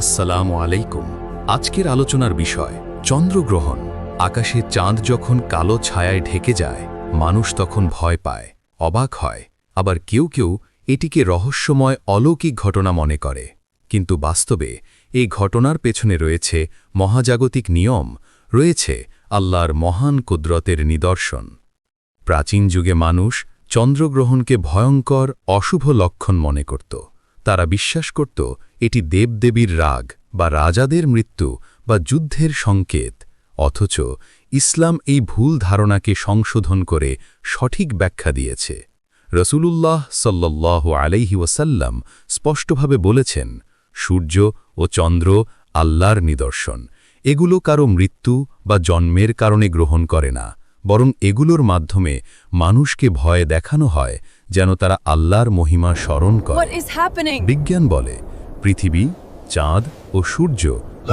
আসসালামু আলাইকুম। আজকের আলোচনার বিষয়, চন্দ্রগ্রহণ। আকাশে চাঁদ যখন কালো ছায়ায় ঢেকে যায়, মানুষ তখন ভয় পায়, অবাক হয়। আবার কেউ কেউ এটিকে রহস্যময় অলৌকিক ঘটনা মনে করে। কিন্তু বাস্তবে এই ঘটনার পেছনে রয়েছে মহাজাগতিক নিয়ম, রয়েছে আল্লাহর মহান কুদরতের নিদর্শন। প্রাচীন যুগে মানুষ চন্দ্রগ্রহণকে ভয়ঙ্কর, অশুভ লক্ষণ মনে করত। তারা বিশ্বাস করত এটি দেবদেবীর রাগ বা রাজাদের মৃত্যু বা যুদ্ধের সংকেত। অথচ ইসলাম এই ভুল ধারণাকে সংশোধন করে সঠিক ব্যাখ্যা দিয়েছে। রসূলুল্লাহ সাল্লাহ আলাইহি ওয়াসাল্লাম স্পষ্টভাবে বলেছেন, সূর্য ও চন্দ্র আল্লাহর নিদর্শন। এগুলো কারও মৃত্যু বা জন্মের কারণে গ্রহণ করে না, বরং এগুলোর মাধ্যমে মানুষকে ভয় দেখানো হয় যেন তারা আল্লাহর মহিমা স্মরণ করে? বিজ্ঞান বলে পৃথিবী চাঁদ ও সূর্য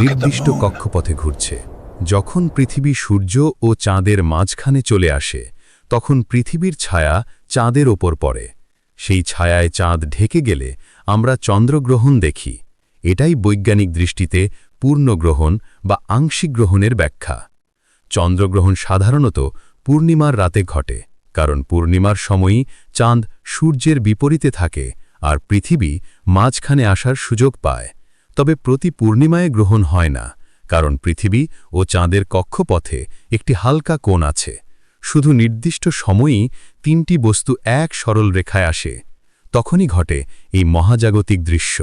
নির্দিষ্ট কক্ষপথে ঘুরছে। যখন পৃথিবী সূর্য ও চাঁদের মাঝখানে চলে আসে তখন পৃথিবীর ছায়া চাঁদের ওপর পড়ে। সেই ছায়ায় চাঁদ ঢেকে গেলে আমরা চন্দ্রগ্রহণ দেখি। এটাই বৈজ্ঞানিক দৃষ্টিতে পূর্ণগ্রহণ বা আংশিক গ্রহণের ব্যাখ্যা। চন্দ্রগ্রহণ সাধারণত পূর্ণিমার রাতে ঘটে। কারণ পূর্ণিমার সময়ই চাঁদ সূর্যের বিপরীতে থাকে আর পৃথিবী মাঝখানে আসার সুযোগ পায়। তবে প্রতি পূর্ণিমায় গ্রহণ হয় না, কারণ পৃথিবী ও চাঁদের কক্ষপথে একটি হালকা কোণ আছে। শুধু নির্দিষ্ট সময়ই তিনটি বস্তু এক সরল রেখায় আসে। তখনই ঘটে এই মহাজাগতিক দৃশ্য।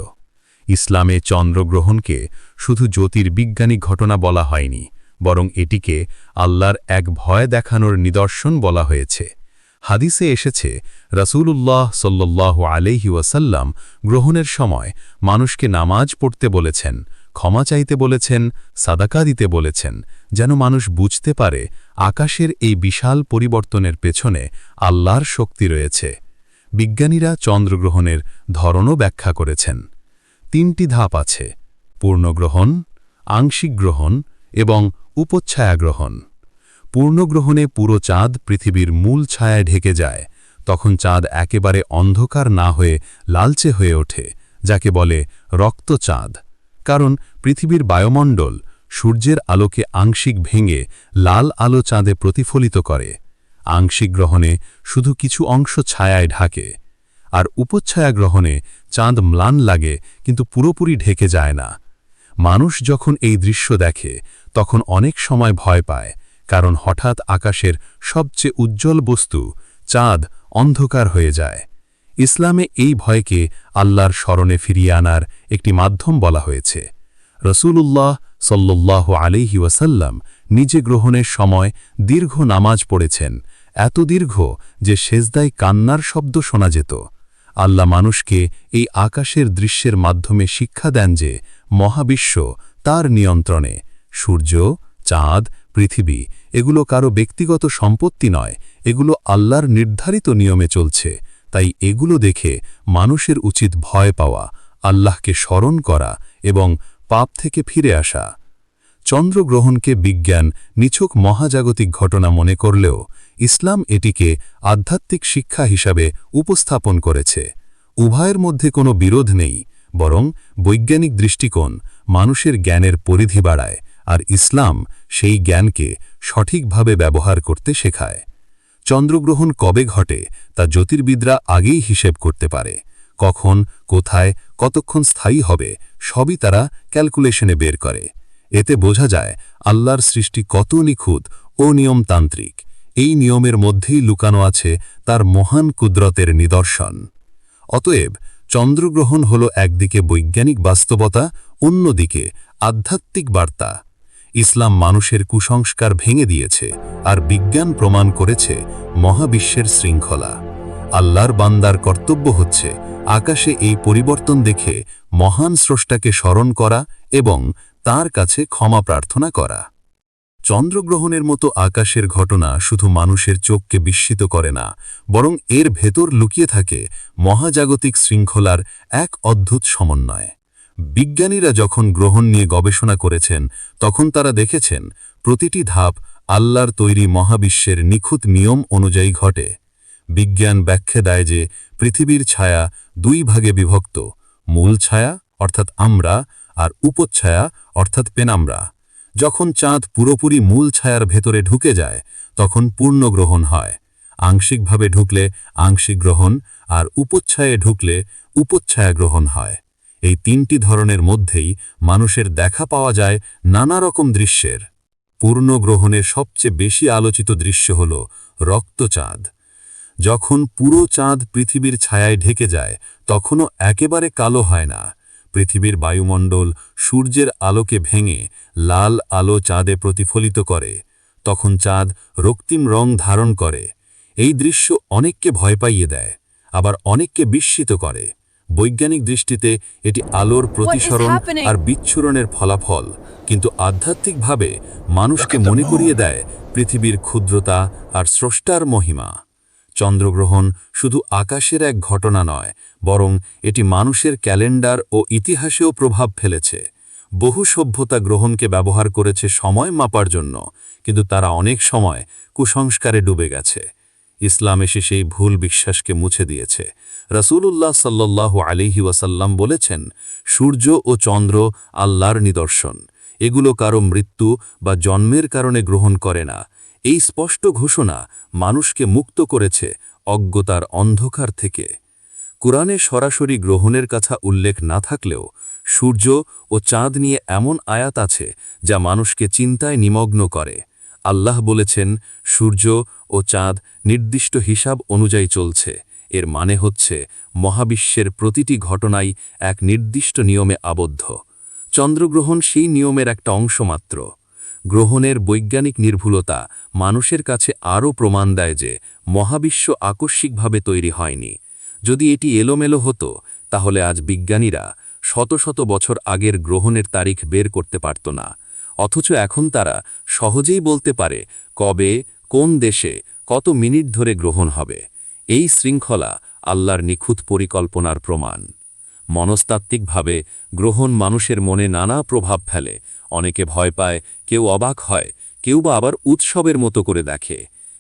ইসলামে চন্দ্রগ্রহণকে শুধু জ্যোতির্বিজ্ঞানিক ঘটনা বলা হয়নি, বরং এটিকে আল্লাহর এক ভয় দেখানোর নিদর্শন বলা হয়েছে। হাদিসে এসেছে, রসূলুল্লাহ সাল্লাহ আলহি ওয়াসাল্লাম গ্রহণের সময় মানুষকে নামাজ পড়তে বলেছেন, ক্ষমা চাইতে বলেছেন, সাদাকা দিতে বলেছেন, যেন মানুষ বুঝতে পারে আকাশের এই বিশাল পরিবর্তনের পেছনে আল্লাহর শক্তি রয়েছে। বিজ্ঞানীরা চন্দ্রগ্রহণের ধরনও ব্যাখ্যা করেছেন। তিনটি ধাপ আছে, পূর্ণগ্রহণ, আংশিক গ্রহণ এবং উপচ্ছায়া গ্রহণ। পূর্ণগ্রহণে পুরো চাঁদ পৃথিবীর মূল ছায়ায় ঢেকে যায়। তখন চাঁদ একেবারে অন্ধকার না হয়ে লালচে হয়ে ওঠে, যাকে বলে রক্তচাঁদ কারণ পৃথিবীর বায়ুমণ্ডল সূর্যের আলোকে আংশিক ভেঙে লাল আলো চাঁদে প্রতিফলিত করে। আংশিক গ্রহণে শুধু কিছু অংশ ছায়ায় ঢাকে। আর উপচ্ছায়া গ্রহণে চাঁদ ম্লান লাগে, কিন্তু পুরোপুরি ঢেকে যায় না। মানুষ যখন এই দৃশ্য দেখে, তখন অনেক সময় ভয় পায়। কারণ হঠাৎ আকাশের সবচেয়ে উজ্জ্বল বস্তু চাঁদ অন্ধকার হয়ে যায়। ইসলামে এই ভয়কে আল্লাহর স্মরণে ফিরিয়ে আনার একটি মাধ্যম বলা হয়েছে। রসূলুল্লাহ সাল্লাহ আলিহি ওয়াসাল্লাম নিজে গ্রহণের সময় দীর্ঘ নামাজ পড়েছেন। এত দীর্ঘ যে সেজদায় কান্নার শব্দ শোনা যেত। আল্লাহ মানুষকে এই আকাশের দৃশ্যের মাধ্যমে শিক্ষা দেন যে মহাবিশ্ব তার নিয়ন্ত্রণে। সূর্য, চাঁদ, পৃথিবী এগুলো কারও ব্যক্তিগত সম্পত্তি নয়, এগুলো আল্লাহর নির্ধারিত নিয়মে চলছে। তাই এগুলো দেখে মানুষের উচিত ভয় পাওয়া, আল্লাহকে স্মরণ করা এবং পাপ থেকে ফিরে আসা। চন্দ্রগ্রহণকে বিজ্ঞান নিছক মহাজাগতিক ঘটনা মনে করলেও ইসলাম এটিকে আধ্যাত্মিক শিক্ষা হিসাবে উপস্থাপন করেছে। উভয়ের মধ্যে কোনো বিরোধ নেই, বরং বৈজ্ঞানিক দৃষ্টিকোণ মানুষের জ্ঞানের পরিধি বাড়ায়, আর ইসলাম সেই জ্ঞানকে সঠিকভাবে ব্যবহার করতে শেখায়। চন্দ্রগ্রহণ কবে ঘটে তা জ্যোতির্বিদরা আগেই হিসেব করতে পারে। কখন, কোথায়, কতক্ষণ স্থায়ী হবে সবই তারা ক্যালকুলেশনে বের করে। এতে বোঝা যায় আল্লাহর সৃষ্টি কত নিখুঁত ও নিয়মতান্ত্রিক। এই নিয়মের মধ্যেই লুকানো আছে তার মহান কুদরতের নিদর্শন। অতএব চন্দ্রগ্রহণ হল একদিকে বৈজ্ঞানিক বাস্তবতা, অন্যদিকে আধ্যাত্মিক বার্তা। ইসলাম মানুষের কুসংস্কার ভেঙে দিয়েছে আর বিজ্ঞান প্রমাণ করেছে মহাবিশ্বের শৃঙ্খলা। আল্লাহর বান্দার কর্তব্য হচ্ছে আকাশে এই পরিবর্তন দেখে মহান স্রষ্টাকে স্মরণ করা এবং তার কাছে ক্ষমা প্রার্থনা করা। চন্দ্রগ্রহণের মতো আকাশের ঘটনা শুধু মানুষের চোখকে বিস্মিত করে না, বরং এর ভেতর লুকিয়ে থাকে মহাজাগতিক শৃঙ্খলার এক অদ্ভুত সমন্বয়। বিজ্ঞানীরা যখন গ্রহণ নিয়ে গবেষণা করেছেন, তখন তারা দেখেছেন, প্রতিটি ধাপ আল্লাহর তৈরি মহাবিশ্বের নিখুঁত নিয়ম অনুযায়ী ঘটে। বিজ্ঞান ব্যাখ্যা দেয় যে, পৃথিবীর ছায়া দুই ভাগে বিভক্ত, মূল ছায়া, অর্থাৎ আমরা, আর উপচ্ছায়া অর্থাৎ পেনামরা। যখন চাঁদ পুরোপুরি মূল ছায়ার ভেতরে ঢুকে যায়, তখন পূর্ণ গ্রহণ হয়। আংশিকভাবে ঢুকলে আংশিক গ্রহণ, আর উপচ্ছায়ে ঢুকলে উপচ্ছায়া গ্রহণ হয়। এই তিনটি ধরনের মধ্যেই মানুষের দেখা পাওয়া যায় নানা রকম দৃশ্যের। পূর্ণ গ্রহণের সবচেয়ে বেশি আলোচিত দৃশ্য হল রক্তচাঁদ। যখন পুরো চাঁদ পৃথিবীর ছায়ায় ঢেকে যায়, তখনও একেবারে কালো হয় না। পৃথিবীর বায়ুমণ্ডল সূর্যের আলোকে ভেঙে লাল আলো চাঁদে প্রতিফলিত করে, তখন চাঁদ রক্তিম রং ধারণ করে। এই দৃশ্য অনেককে ভয় পাইয়ে দেয়, আবার অনেককে বিস্মিত করে। বৈজ্ঞানিক দৃষ্টিতে এটি আলোর প্রতিসরণ আর বিচ্ছুরণের ফলাফল। কিন্তু আধ্যাত্মিকভাবে মানুষকে মনে করিয়ে দেয় পৃথিবীর ক্ষুদ্রতা আর স্রষ্টার মহিমা। চন্দ্রগ্রহণ শুধু আকাশের এক ঘটনা নয় বরং এটি মানুষের ক্যালেন্ডার ও ইতিহাসেও প্রভাব ফেলেছে। বহু সভ্যতা গ্রহণকে ব্যবহার করেছে সময় মাপার জন্য কিন্তু তারা অনেক সময় কুসংস্কারে ডুবে গেছে। ইসলাম এসে সেই ভুল বিশ্বাসকে মুছে দিয়েছে। রসুলুল্লাহ সাল্লাহ আলিহি ওয়াসাল্লাম বলেছেন, সূর্য ও চন্দ্র আল্লাহর নিদর্শন। এগুলো কারও মৃত্যু বা জন্মের কারণে গ্রহণ করে না। এই স্পষ্ট ঘোষণা মানুষকে মুক্ত করেছে অজ্ঞতার অন্ধকার থেকে। কোরআনে সরাসরি গ্রহণের কথা উল্লেখ না থাকলেও, সূর্য ও চাঁদ নিয়ে এমন আয়াত আছে যা মানুষকে চিন্তায় নিমগ্ন করে। আল্লাহ বলেছেন, সূর্য ও চাঁদ নির্দিষ্ট হিসাব অনুযায়ী চলছে। এর মানে হচ্ছে, মহাবিশ্বের প্রতিটি ঘটনাই এক নির্দিষ্ট নিয়মে আবদ্ধ। চন্দ্রগ্রহণ সেই নিয়মের একটা অংশ মাত্র। গ্রহণের বৈজ্ঞানিক নির্ভুলতা মানুষের কাছে আরও প্রমাণ দেয় যে, মহাবিশ্ব আকস্মিকভাবে তৈরি হয়নি। যদি এটি এলোমেলো হতো, তাহলে আজ বিজ্ঞানীরা শত শত বছর আগের গ্রহণের তারিখ বের করতে পারত না। অথচ এখন তারা সহজেই বলতে পারে কবে, কোন দেশে, কত মিনিট ধরে গ্রহণ হবে। এই শৃঙ্খলা আল্লাহর নিখুঁত পরিকল্পনার প্রমাণ। মনস্তাত্ত্বিকভাবে গ্রহণ মানুষের মনে নানা প্রভাব ফেলে। অনেকে ভয় পায়, কেউ অবাক হয়, কেউ বা আবার উৎসবের মতো করে দেখে।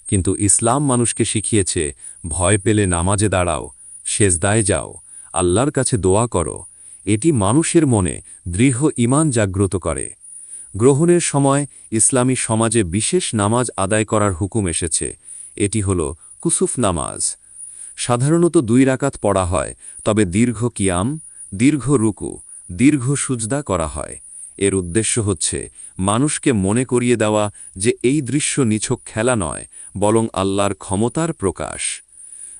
কিন্তু ইসলাম মানুষকে শিখিয়েছে, ভয় পেলে নামাজে দাঁড়াও, সেজদায় যাও, আল্লাহর কাছে দোয়া করো। এটি মানুষের মনে দৃঢ় ইমান জাগ্রত করে। গ্রহণের সময় ইসলামী সমাজে বিশেষ নামাজ আদায় করার হুকুম এসেছে। এটি হল কুসুফ নামাজ। সাধারণত দুই রাকাত পড়া হয়, তবে দীর্ঘ কিয়াম, দীর্ঘ রুকু, দীর্ঘ সুজদা করা হয়। এর উদ্দেশ্য হচ্ছে মানুষকে মনে করিয়ে দেওয়া যে এই দৃশ্য নিছক খেলা নয়, বরং আল্লাহর ক্ষমতার প্রকাশ।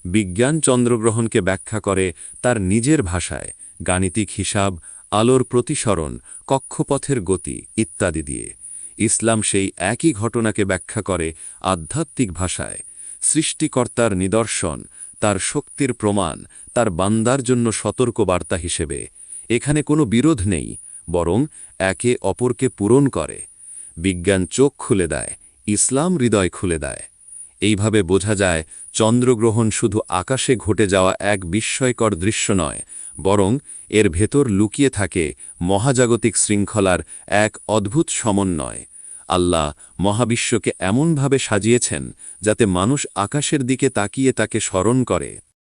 বিজ্ঞান চন্দ্রগ্রহণকে ব্যাখ্যা করে তার নিজের ভাষায় গাণিতিক হিসাব, আলোর প্রতিসরণ, কক্ষপথের গতি ইত্যাদি দিয়ে। ইসলাম সেই একই ঘটনাকে ব্যাখ্যা করে আধ্যাত্মিক ভাষায়। সৃষ্টিকর্তার নিদর্শন তার শক্তির প্রমাণ, তার বান্দার জন্য সতর্ক বার্তা হিসেবে। এখানে কোনো বিরোধ নেই, বরং একে অপরকে পূরণ করে। বিজ্ঞান চোখ খুলে দেয়, ইসলাম হৃদয় খুলে দেয়। এইভাবে বোঝা যায়, চন্দ্রগ্রহণ শুধু আকাশে ঘটে যাওয়া এক বিস্ময়কর দৃশ্য নয়, বরং এর ভেতর লুকিয়ে থাকে মহাজাগতিক শৃঙ্খলার এক অদ্ভুত সমন্বয়। আল্লাহ মহাবিশ্বকে এমনভাবে সাজিয়েছেন যাতে মানুষ আকাশের দিকে তাকিয়ে তাকে স্মরণ করে।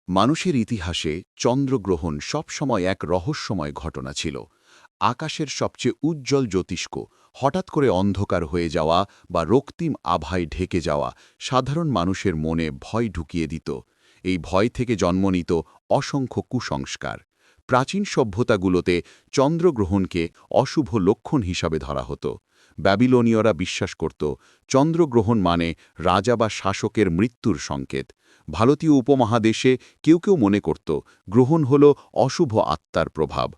মানুষের ইতিহাসে চন্দ্রগ্রহণ সবসময় এক রহস্যময় ঘটনা ছিল। আকাশের সবচেয়ে উজ্জ্বল জ্যোতিষ্ক হঠাৎ করে অন্ধকার হয়ে যাওয়া বা রক্তিম আভায় ঢেকে যাওয়া সাধারণ মানুষের মনে ভয় ঢুকিয়ে দিত। এই ভয় থেকে জন্ম নিত অসংখ্য কুসংস্কার। প্রাচীন সভ্যতাগুলোতে চন্দ্রগ্রহণকে অশুভ লক্ষণ হিসাবে ধরা হতো। ব্যাবিলনীয়রা বিশ্বাস করত, চন্দ্রগ্রহণ মানে রাজা বা শাসকের মৃত্যুর সংকেত। ভারতীয় উপমহাদেশে কেউ কেউ মনে করত, গ্রহণ হল অশুভ আত্মার প্রভাব।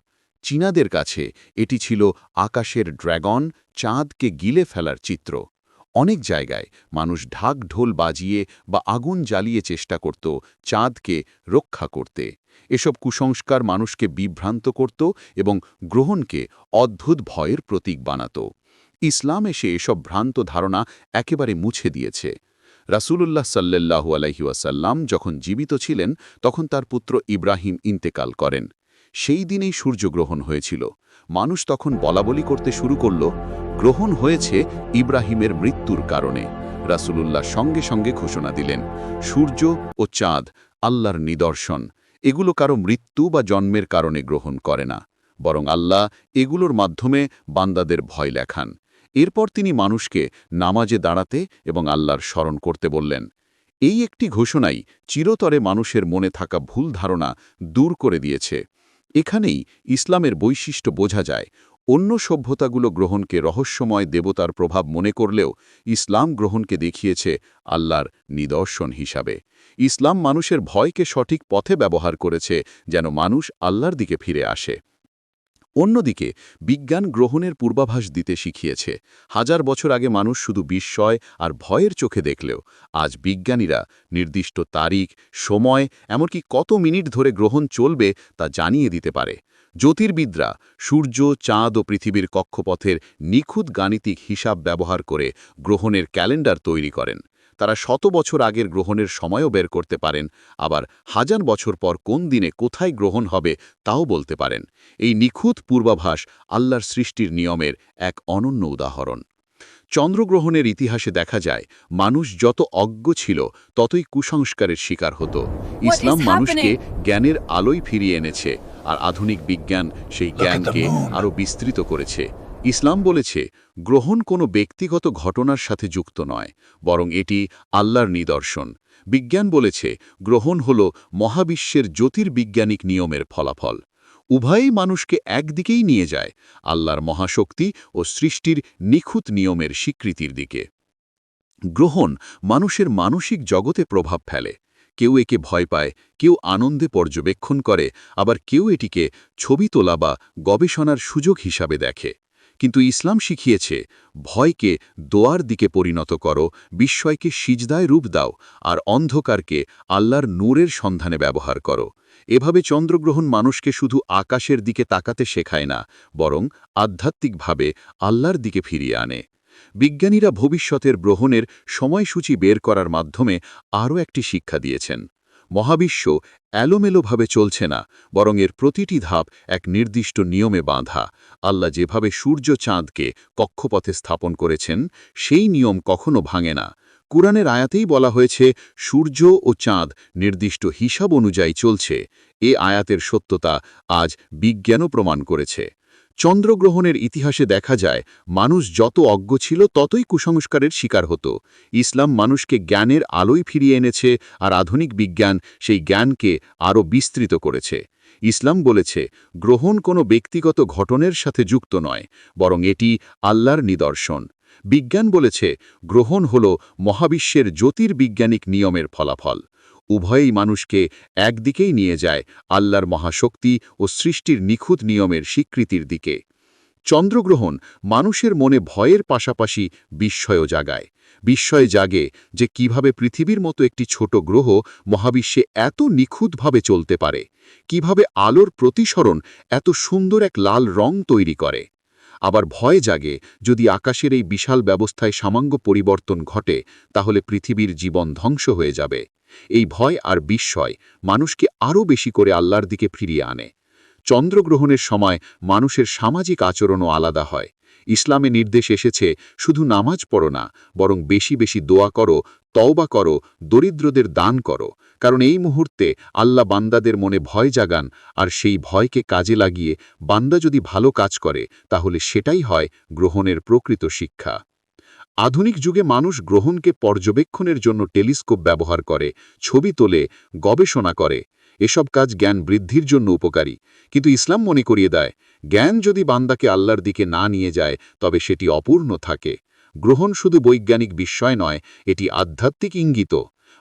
চীনাদের কাছে এটি ছিল আকাশের ড্র্যাগন চাঁদকে গিলে ফেলার চিত্র। অনেক জায়গায় মানুষ ঢাক ঢোল বাজিয়ে বা আগুন জ্বালিয়ে চেষ্টা করত চাঁদকে রক্ষা করতে। এসব কুসংস্কার মানুষকে বিভ্রান্ত করত এবং গ্রহণকে অদ্ভুত ভয়ের প্রতীক বানাত। ইসলাম এসে এসব ভ্রান্ত ধারণা একেবারে মুছে দিয়েছে। রাসূলুল্লাহ সাল্লাল্লাহু আলাইহি ওয়াসাল্লাম যখন জীবিত ছিলেন, তখন তার পুত্র ইব্রাহিম ইন্তেকাল করেন। সেই দিনেই সূর্যগ্রহণ হয়েছিল। মানুষ তখন বলাবলি করতে শুরু করল, গ্রহণ হয়েছে ইব্রাহিমের মৃত্যুর কারণে। রাসূলুল্লাহ সঙ্গে সঙ্গে ঘোষণা দিলেন, সূর্য ও চাঁদ আল্লাহর নিদর্শন, এগুলো কারও মৃত্যু বা জন্মের কারণে গ্রহণ করে না। বরং আল্লাহ এগুলোর মাধ্যমে বান্দাদের ভয় লেখান এরপর তিনি মানুষকে নামাজে দাঁড়াতে এবং আল্লাহর স্মরণ করতে বললেন। এই একটি ঘোষণাই চিরতরে মানুষের মনে থাকা ভুল ধারণা দূর করে দিয়েছে। এখানেই ইসলামের বৈশিষ্ট্য বোঝা যায়। অন্য সভ্যতাগুলো গ্রহণকে রহস্যময় দেবতার প্রভাব মনে করলেও ইসলাম গ্রহণকে দেখিয়েছে আল্লাহর নিদর্শন হিসাবে। ইসলাম মানুষের ভয়কে সঠিক পথে ব্যবহার করেছে যেন মানুষ আল্লাহর দিকে ফিরে আসে। অন্যদিকে, বিজ্ঞান গ্রহণের পূর্বাভাস দিতে শিখিয়েছে। হাজার বছর আগে মানুষ শুধু বিস্ময় আর ভয়ের চোখে দেখলেও, আজ বিজ্ঞানীরা নির্দিষ্ট তারিখ, সময়, এমনকি কত মিনিট ধরে গ্রহণ চলবে তা জানিয়ে দিতে পারে। জ্যোতির্বিদরা সূর্য, চাঁদ ও পৃথিবীর কক্ষপথের নিখুঁত গাণিতিক হিসাব ব্যবহার করে গ্রহণের ক্যালেন্ডার তৈরি করেন। তারা শত বছর আগের গ্রহণের সময়ও বের করতে পারেন আবার হাজার বছর পর কোন দিনে কোথায় গ্রহণ হবে তাও বলতে পারেন। এই নিখুঁত পূর্বাভাস আল্লাহর সৃষ্টির নিয়মের এক অনন্য উদাহরণ। চন্দ্রগ্রহণের ইতিহাসে দেখা যায় মানুষ যত অজ্ঞ ছিল ততই কুসংস্কারের শিকার হতো। ইসলাম মানুষকে জ্ঞানের আলোয় ফিরিয়ে এনেছে আর আধুনিক বিজ্ঞান সেই জ্ঞানকে আরও বিস্তৃত করেছে। ইসলাম বলেছে, গ্রহণ কোনো ব্যক্তিগত ঘটনার সাথে যুক্ত নয়, বরং এটি আল্লাহর নিদর্শন। বিজ্ঞান বলেছে, গ্রহণ হল মহাবিশ্বের জ্যোতির্বিজ্ঞানিক নিয়মের ফলাফল। উভয়ই মানুষকে একদিকেই নিয়ে যায়, আল্লাহর মহাশক্তি ও সৃষ্টির নিখুঁত নিয়মের স্বীকৃতির দিকে। গ্রহণ মানুষের মানসিক জগতে প্রভাব ফেলে। কেউ একে ভয় পায়, কেউ আনন্দে পর্যবেক্ষণ করে, আবার কেউ এটিকে ছবি তোলা বা গবেষণার সুযোগ হিসাবে দেখে। কিন্তু ইসলাম শিখিয়েছে, ভয়কে দোয়ার দিকে পরিণত করো, বিস্ময়কে সিজদায় রূপ দাও, আর অন্ধকারকে আল্লাহর নূরের সন্ধানে ব্যবহার করো। এভাবে চন্দ্রগ্রহণ মানুষকে শুধু আকাশের দিকে তাকাতে শেখায় না, বরং আধ্যাত্মিকভাবে আল্লাহর দিকে ফিরিয়ে আনে। বিজ্ঞানীরা ভবিষ্যতের গ্রহণের সময়সূচি বের করার মাধ্যমে আরও একটি শিক্ষা দিয়েছেন। মহাবিশ্ব এলোমেলোভাবে চলছে না, বরং এর প্রতিটি ধাপ এক নির্দিষ্ট নিয়মে বাঁধা। আল্লাহ যেভাবে সূর্য চাঁদকে কক্ষপথে স্থাপন করেছেন, সেই নিয়ম কখনো ভাঙে না। কুরআনের আয়াতেই বলা হয়েছে, সূর্য ও চাঁদ নির্দিষ্ট হিসাব অনুযায়ী চলছে। এ আয়াতের সত্যতা আজ বিজ্ঞানও প্রমাণ করেছে। চন্দ্রগ্রহণের ইতিহাসে দেখা যায়, মানুষ যত অজ্ঞ ছিল ততই কুসংস্কারের শিকার হতো। ইসলাম মানুষকে জ্ঞানের আলোয় ফিরিয়ে এনেছে আর আধুনিক বিজ্ঞান সেই জ্ঞানকে আরও বিস্তৃত করেছে। ইসলাম বলেছে, গ্রহণ কোনো ব্যক্তিগত ঘটনের সাথে যুক্ত নয়, বরং এটি আল্লাহর নিদর্শন। বিজ্ঞান বলেছে, গ্রহণ হল মহাবিশ্বের জ্যোতির্বিজ্ঞানিক নিয়মের ফলাফল। উভয়েই মানুষকে একদিকেই নিয়ে যায় আল্লাহর মহাশক্তি ও সৃষ্টির নিখুঁত নিয়মের স্বীকৃতির দিকে। চন্দ্রগ্রহণ মানুষের মনে ভয়ের পাশাপাশি বিস্ময় জাগায়। বিস্ময় জাগে যে কীভাবে পৃথিবীর মতো একটি ছোট গ্রহ মহাবিশ্বে এত নিখুঁতভাবে চলতে পারে। কীভাবে আলোর প্রতিসরণ এত সুন্দর এক লাল রং তৈরি করে। আবার ভয় জাগে যদি আকাশের এই বিশাল ব্যবস্থায় সামাঙ্গ পরিবর্তন ঘটে, তাহলে পৃথিবীর জীবন ধ্বংস হয়ে যাবে। এই ভয় আর বিস্ময় মানুষকে আরও বেশি করে আল্লাহর দিকে ফিরিয়ে আনে। চন্দ্রগ্রহণের সময় মানুষের সামাজিক আচরণও আলাদা হয়। ইসলামে নির্দেশ এসেছে, শুধু নামাজ পড়ো না, বরং বেশি বেশি দোয়া করো, তওবা করো, দরিদ্রদের দান করো। কারণ এই মুহূর্তে আল্লাহ বান্দাদের মনে ভয় জাগান, আর সেই ভয়কে কাজে লাগিয়ে বান্দা যদি ভালো কাজ করে, তাহলে সেটাই হয় গ্রহণের প্রকৃত শিক্ষা। আধুনিক যুগে মানুষ গ্রহণকে পর্যবেক্ষণের জন্য টেলিস্কোপ ব্যবহার করে, ছবি তোলে, গবেষণা করে। এসব কাজ জ্ঞান বৃদ্ধির জন্য উপকারী। কিন্তু ইসলাম মনে করিয়ে দেয়, জ্ঞান যদি বান্দাকে আল্লাহর দিকে না নিয়ে যায়, তবে সেটি অপূর্ণ থাকে। গ্রহণ শুধু বৈজ্ঞানিক বিস্ময় নয়, এটি আধ্যাত্মিক ইঙ্গিত।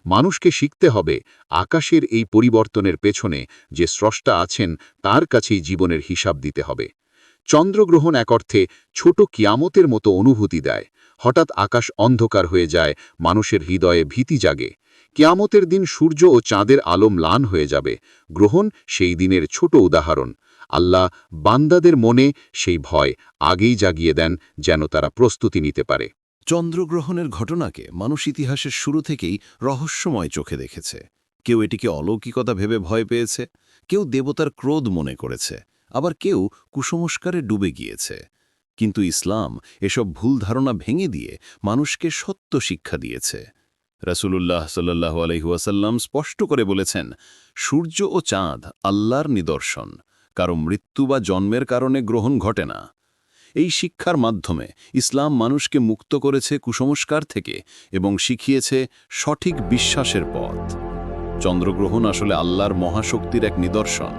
মানুষকে শিখতে হবে, আকাশের এই পরিবর্তনের পেছনে যে স্রষ্টা আছেন, তার কাছেই জীবনের হিসাব দিতে হবে। চন্দ্রগ্রহণ এক অর্থে ছোট কিয়ামতের মতো অনুভূতি দেয়। হঠাৎ আকাশ অন্ধকার হয়ে যায়, মানুষের হৃদয়ে ভীতি জাগে। কেয়ামতের দিন সূর্য ও চাঁদের আলো ম্লান হয়ে যাবে। গ্রহণ সেই দিনের ছোট উদাহরণ। আল্লাহ বান্দাদের মনে সেই ভয় আগেই জাগিয়ে দেন যেন তারা প্রস্তুতি নিতে পারে। চন্দ্রগ্রহণের ঘটনাকে মানুষ ইতিহাসের শুরু থেকেই রহস্যময় চোখে দেখেছে। কেউ এটিকে অলৌকিকতা ভেবে ভয় পেয়েছে, কেউ দেবতার ক্রোধ মনে করেছে, আবার কেউ কুসংস্কারে ডুবে গিয়েছে। কিন্তু ইসলাম এসব ভুল ধারণা ভেঙে দিয়ে মানুষকে সত্য শিক্ষা দিয়েছে। রাসূলুল্লাহ সাল্লাহ আলহিউসাল্লাম স্পষ্ট করে বলেছেন, সূর্য ও চাঁদ আল্লাহর নিদর্শন, কারও মৃত্যু বা জন্মের কারণে গ্রহণ ঘটে না। এই শিক্ষার মাধ্যমে ইসলাম মানুষকে মুক্ত করেছে কুসংস্কার থেকে এবং শিখিয়েছে সঠিক বিশ্বাসের পথ। চন্দ্রগ্রহণ আসলে আল্লাহর মহাশক্তির এক নিদর্শন।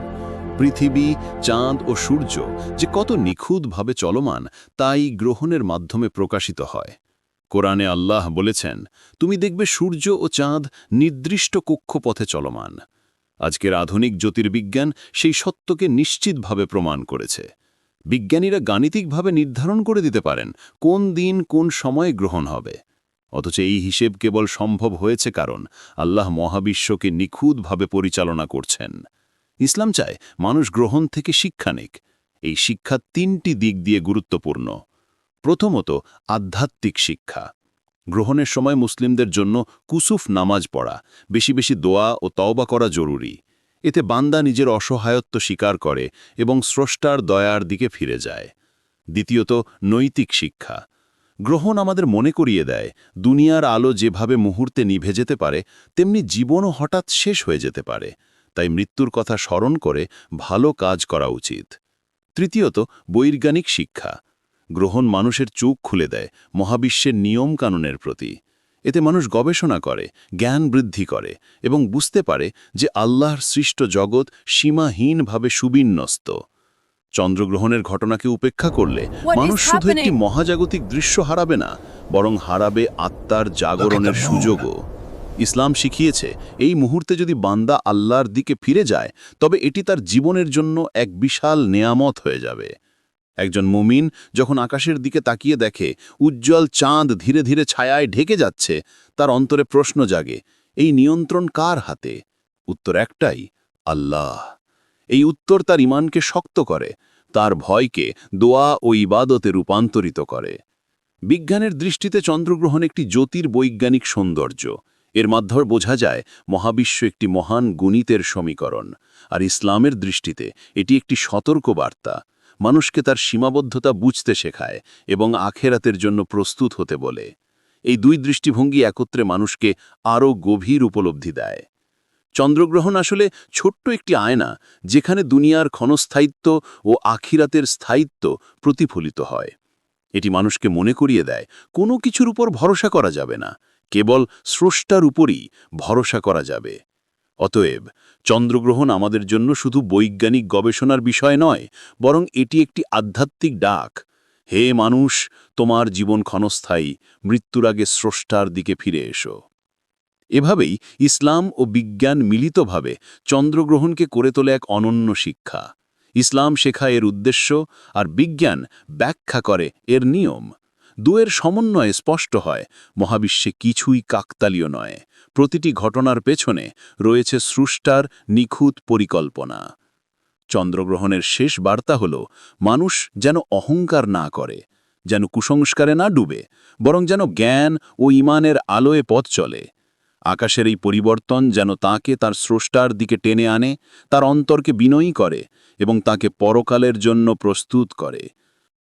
পৃথিবী, চাঁদ ও সূর্য যে কত নিখুঁতভাবে চলমান, তাই গ্রহণের মাধ্যমে প্রকাশিত হয়। কোরআনে আল্লাহ বলেছেন, তুমি দেখবে সূর্য ও চাঁদ নির্দিষ্ট কক্ষপথে চলমান। আজকের আধুনিক জ্যোতির্বিজ্ঞান সেই সত্যকে নিশ্চিতভাবে প্রমাণ করেছে। বিজ্ঞানীরা গাণিতিকভাবে নির্ধারণ করে দিতে পারেন কোন দিন কোন সময়ে গ্রহণ হবে। অথচ এই হিসেব কেবল সম্ভব হয়েছে কারণ আল্লাহ মহাবিশ্বকে নিখুঁতভাবে পরিচালনা করছেন। ইসলাম চায় মানুষ গ্রহণ থেকে শিক্ষা নিক। এই শিক্ষা তিনটি দিক দিয়ে গুরুত্বপূর্ণ। প্রথমত আধ্যাত্মিক শিক্ষা। গ্রহণের সময় মুসলিমদের জন্য কুসুফ নামাজ পড়া, বেশি বেশি দোয়া ও তওবা করা জরুরি। এতে বান্দা নিজের অসহায়ত্ব স্বীকার করে এবং স্রষ্টার দয়ার দিকে ফিরে যায়। দ্বিতীয়ত, নৈতিক শিক্ষা। গ্রহণ আমাদের মনে করিয়ে দেয়, দুনিয়ার আলো যেভাবে মুহূর্তে নিভে যেতে পারে, তেমনি জীবনও হঠাৎ শেষ হয়ে যেতে পারে। তাই মৃত্যুর কথা স্মরণ করে ভালো কাজ করা উচিত। তৃতীয়ত, বৈজ্ঞানিক শিক্ষা। গ্রহণ মানুষের চোখ খুলে দেয় মহাবিশ্বের নিয়মকানুনের প্রতি। এতে মানুষ গবেষণা করে জ্ঞান বৃদ্ধি করে এবং বুঝতে পারে যে আল্লাহর সৃষ্ট জগৎ সীমাহীনভাবে সুবিন্যস্ত। চন্দ্রগ্রহণের ঘটনাকে উপেক্ষা করলে মানুষ শুধু একটি মহাজাগতিক দৃশ্য হারাবে না বরং হারাবে আত্মার জাগরণের সুযোগও। ইসলাম শিখিয়েছে এই মুহূর্তে যদি বান্দা আল্লাহর দিকে ফিরে যায় তবে এটি তার জীবনের জন্য এক বিশাল নেয়ামত হয়ে যাবে। একজন মুমিন যখন আকাশের দিকে তাকিয়ে দেখে, উজ্জ্বল চাঁদ ধীরে ধীরে ছায়ায় ঢেকে যাচ্ছে, তার অন্তরে প্রশ্ন জাগে, এই নিয়ন্ত্রণ কার হাতে? উত্তর একটাই, আল্লাহ। এই উত্তর তার ইমানকে শক্ত করে, তার ভয়কে দোয়া ও ইবাদতে রূপান্তরিত করে। বিজ্ঞানের দৃষ্টিতে চন্দ্রগ্রহণ একটি জ্যোতির বৈজ্ঞানিক সৌন্দর্য। এর মাধ্যমে বোঝা যায়, মহাবিশ্ব একটি মহান গুণিতের সমীকরণ। আর ইসলামের দৃষ্টিতে এটি একটি সতর্ক বার্তা মানুষকে তার সীমাবদ্ধতা বুঝতে শেখায় এবং আখেরাতের জন্য প্রস্তুত হতে বলে। এই দুই দৃষ্টিভঙ্গি একত্রে মানুষকে আরও গভীর উপলব্ধি দেয়। চন্দ্রগ্রহণ আসলে ছোট্ট একটি আয়না যেখানে দুনিয়ার ক্ষণস্থায়িত্ব ও আখিরাতের স্থায়িত্ব প্রতিফলিত হয়। এটি মানুষকে মনে করিয়ে দেয়, কোনো কিছুর উপর ভরসা করা যাবে না, কেবল স্রষ্টার উপরই ভরসা করা যাবে। অতএব চন্দ্রগ্রহণ আমাদের জন্য শুধু বৈজ্ঞানিক গবেষণার বিষয় নয়, বরং এটি একটি আধ্যাত্মিক ডাক। হে মানুষ, তোমার জীবন ক্ষণস্থায়ী, মৃত্যুর আগে স্রষ্টার দিকে ফিরে এসো। এভাবেই ইসলাম ও বিজ্ঞান মিলিতভাবে চন্দ্রগ্রহণকে করে তোলে এক অনন্য শিক্ষা। ইসলাম শেখা এর উদ্দেশ্য, আর বিজ্ঞান ব্যাখ্যা করে এর নিয়ম। দুয়ের সমন্বয়ে স্পষ্ট হয়, মহাবিশ্বে কিছুই কাকতালীয় নয়। প্রতিটি ঘটনার পেছনে রয়েছে স্রষ্টার নিখুঁত পরিকল্পনা। চন্দ্রগ্রহণের শেষ বার্তা হল, মানুষ যেন অহংকার না করে, যেন কুসংস্কারে না ডুবে, বরং যেন জ্ঞান ও ইমানের আলোয় পথ চলে। আকাশের এই পরিবর্তন যেন তাকে তার স্রষ্টার দিকে টেনে আনে, তার অন্তরকে বিনয়ী করে এবং তাকে পরকালের জন্য প্রস্তুত করে।